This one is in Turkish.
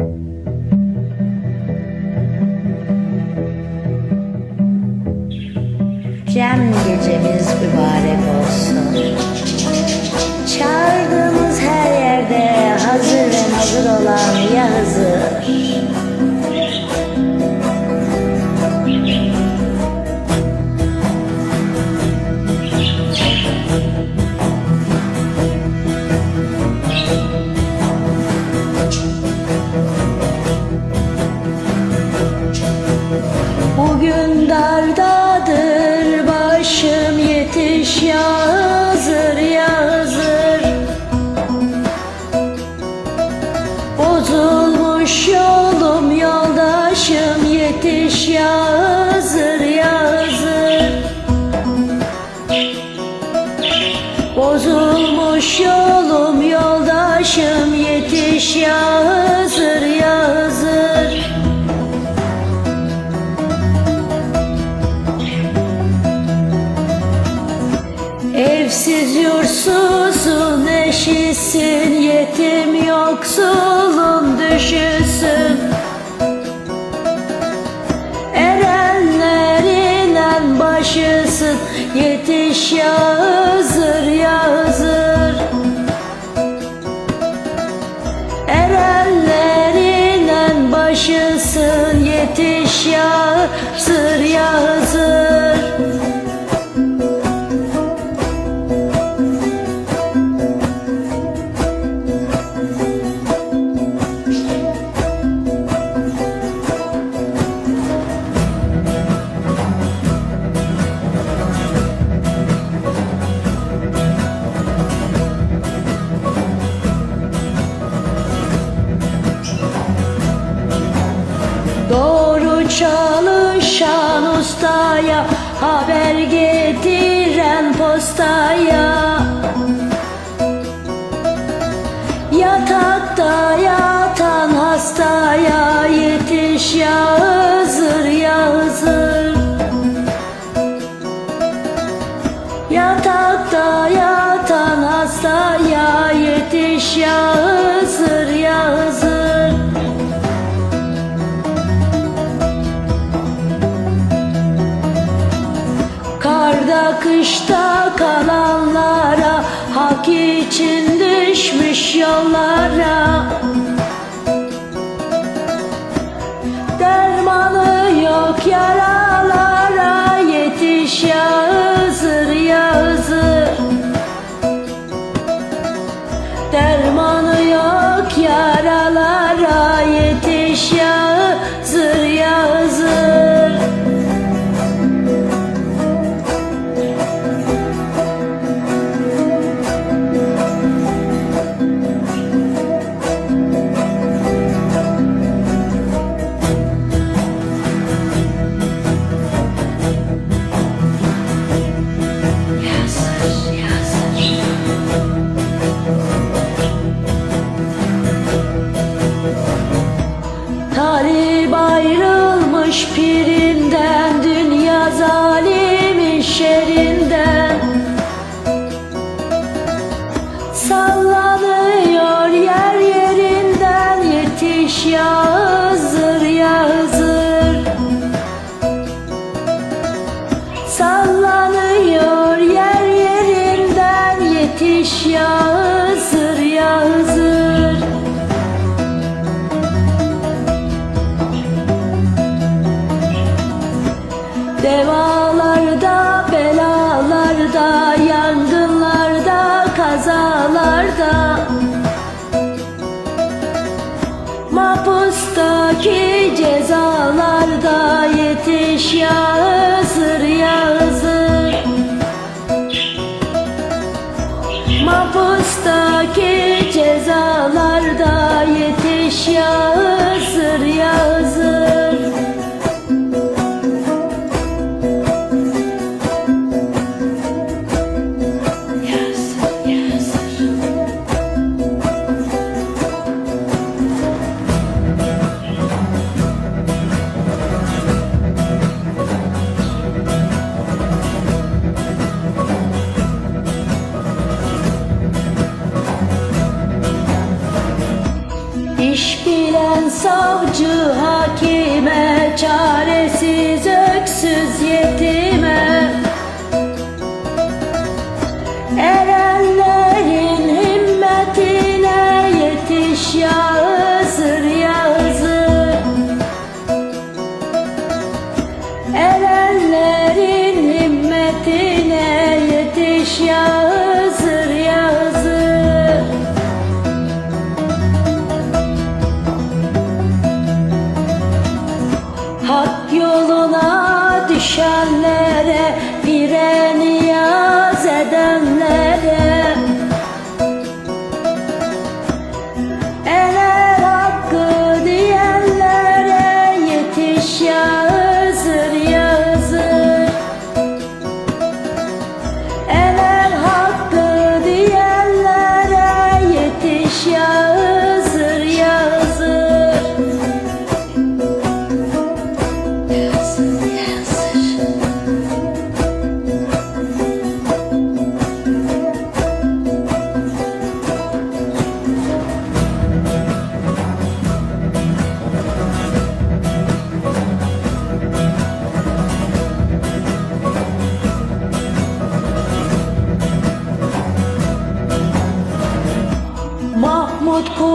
Cem gecemiz mübarek olsun. Çağırdığımız yetiş ya Hızır ya Hızır Evsiz yursuzun eşisin Yetim yoksulun düşüsün. Erenlerin en başısın Yetiş ya çalışan ustaya Haber getiren postaya. Yatakta yatan hastaya Yetiş ya Hızır ya Hızır Yatakta yatan hastaya Yetiş ya Hızır ya Hızır Karda kışta kalanlara Hak için düşmüş yollara. Dermanı yok yaralara Espírito. Mapustaki cezalarda yetiş ya Hızır ya Hızır Mapustaki cezalarda yetiş ya Hiçbir bilen savcı hakime Çaresiz öksüz yetime кутку